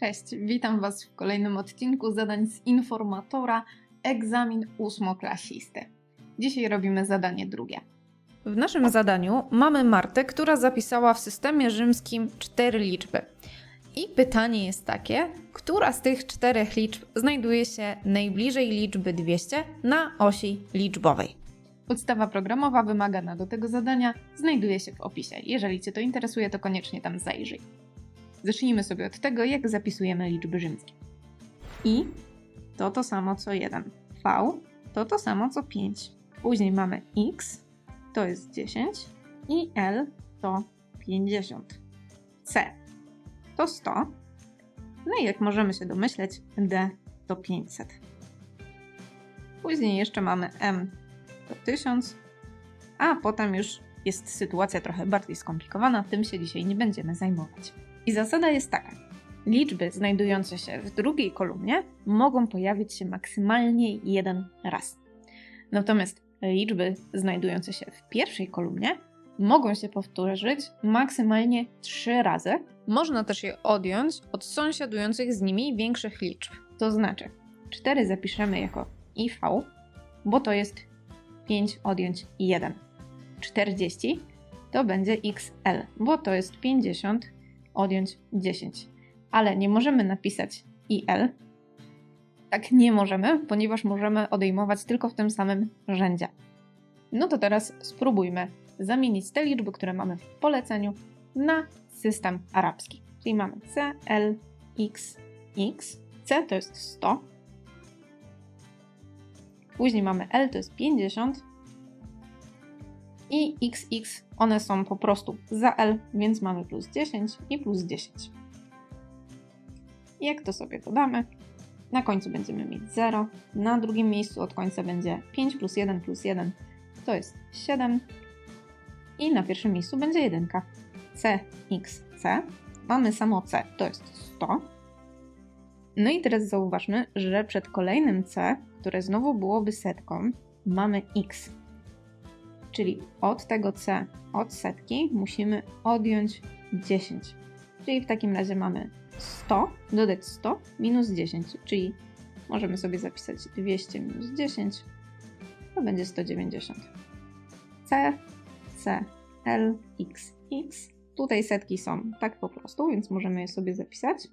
Cześć, witam Was w kolejnym odcinku zadań z informatora egzamin ósmoklasisty. Dzisiaj robimy zadanie drugie. W naszym zadaniu mamy Martę, która zapisała w systemie rzymskim cztery liczby. I pytanie jest takie, która z tych czterech liczb znajduje się najbliżej liczby 200 na osi liczbowej? Podstawa programowa wymagana do tego zadania znajduje się w opisie. Jeżeli Cię to interesuje, to koniecznie tam zajrzyj. Zacznijmy sobie od tego, jak zapisujemy liczby rzymskie. I to to samo co 1. V to to samo co 5. Później mamy x, to jest 10 i L to 50. C to 100. No i jak możemy się domyśleć, D to 500. Później jeszcze mamy M to 1000, a potem już jest sytuacja trochę bardziej skomplikowana, tym się dzisiaj nie będziemy zajmować. I zasada jest taka. Liczby znajdujące się w drugiej kolumnie mogą pojawić się maksymalnie jeden raz. Natomiast liczby znajdujące się w pierwszej kolumnie mogą się powtórzyć maksymalnie trzy razy. Można też je odjąć od sąsiadujących z nimi większych liczb. To znaczy 4 zapiszemy jako IV, bo to jest 5 odjąć 1. 40 to będzie XL, bo to jest 50 odjąć 10. Ale nie możemy napisać IL. Tak nie możemy, ponieważ możemy odejmować tylko w tym samym rzędzie. No to teraz spróbujmy zamienić te liczby, które mamy w poleceniu, na system arabski. Czyli mamy C, L, X, X. C to jest 100. Później mamy L to jest 50. I XX one są po prostu za L, więc mamy plus 10 i plus 10. Jak to sobie dodamy? Na końcu będziemy mieć 0. Na drugim miejscu od końca będzie 5 plus 1 plus 1 to jest 7. I na pierwszym miejscu będzie 1. C, X, C. Mamy samo C, to jest 100. No i teraz zauważmy, że przed kolejnym C, które znowu byłoby setką, mamy X. Czyli od tego C, od setki, musimy odjąć 10. Czyli w takim razie mamy 100, dodać 100 minus 10, czyli możemy sobie zapisać 200 minus 10, to będzie 190. C, C, L, X, X. Tutaj setki są tak po prostu, więc możemy je sobie zapisać.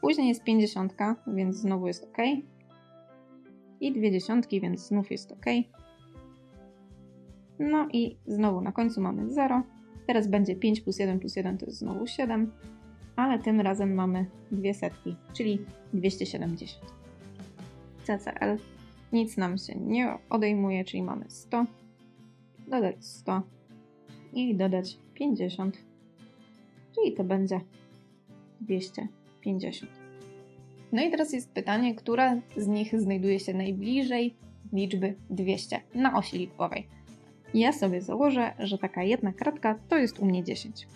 Później jest 50, więc znowu jest ok. I dwie dziesiątki, więc znów jest ok. No i znowu na końcu mamy 0. Teraz będzie 5 plus 1 plus 1 to jest znowu 7, ale tym razem mamy dwie setki, czyli 270. CCL nic nam się nie odejmuje, czyli mamy 100, dodać 100 i dodać 50, czyli to będzie 250. No i teraz jest pytanie, która z nich znajduje się najbliżej liczby 200 na osi liczbowej. Ja sobie założę, że taka jedna kratka to jest u mnie 10.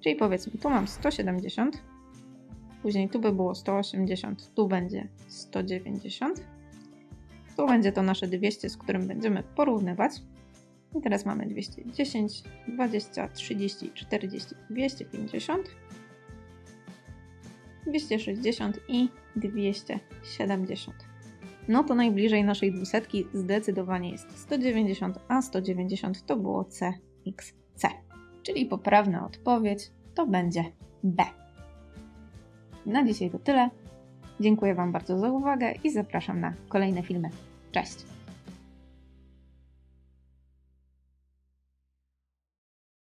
Czyli powiedzmy, tu mam 170, później tu by było 180, tu będzie 190, tu będzie to nasze 200, z którym będziemy porównywać. I teraz mamy 210, 20, 30, 40, 250, 260 i 270. No to najbliżej naszej dwusetki zdecydowanie jest 190, a 190 to było CXC. Czyli poprawna odpowiedź to będzie B. Na dzisiaj to tyle. Dziękuję Wam bardzo za uwagę i zapraszam na kolejne filmy. Cześć!